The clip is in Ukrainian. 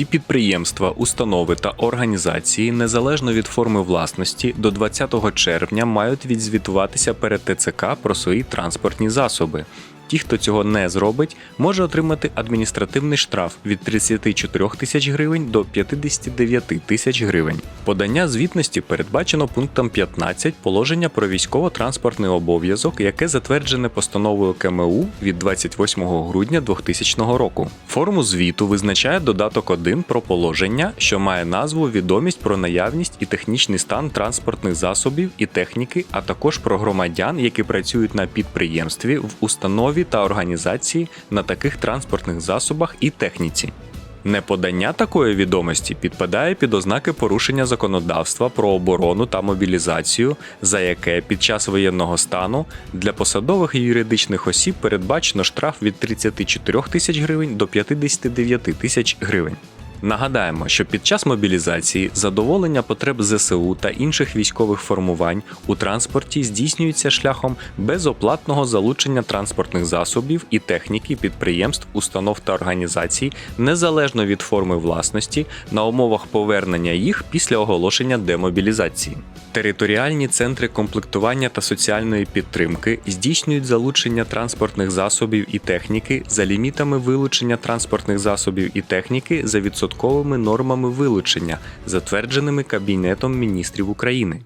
Всі підприємства, установи та організації, незалежно від форми власності, до 20 червня мають відзвітуватися перед ТЦК про свої транспортні засоби. Ті, хто цього не зробить, може отримати адміністративний штраф від 34 тисяч гривень до 59 тисяч гривень. Подання звітності передбачено пунктом 15 положення про військово-транспортний обов'язок, яке затверджене постановою КМУ від 28 грудня 2000 року. Форму звіту визначає додаток 1 про положення, що має назву Відомість про наявність і технічний стан транспортних засобів і техніки, а також про громадян, які працюють на підприємстві в установі та організації на таких транспортних засобах і техніці. Неподання такої відомості підпадає під ознаки порушення законодавства про оборону та мобілізацію, за яке під час воєнного стану для посадових і юридичних осіб передбачено штраф від 34 тисяч гривень до 59 тисяч гривень. Нагадаємо, що під час мобілізації задоволення потреб ЗСУ та інших військових формувань у транспорті здійснюється шляхом безоплатного залучення транспортних засобів і техніки підприємств, установ та організацій незалежно від форми власності на умовах повернення їх після оголошення демобілізації. Територіальні центри комплектування та соціальної підтримки здійснюють залучення транспортних засобів і техніки за лімітами вилучення транспортних засобів і техніки за відсотковими нормами вилучення, затвердженими Кабінетом міністрів України.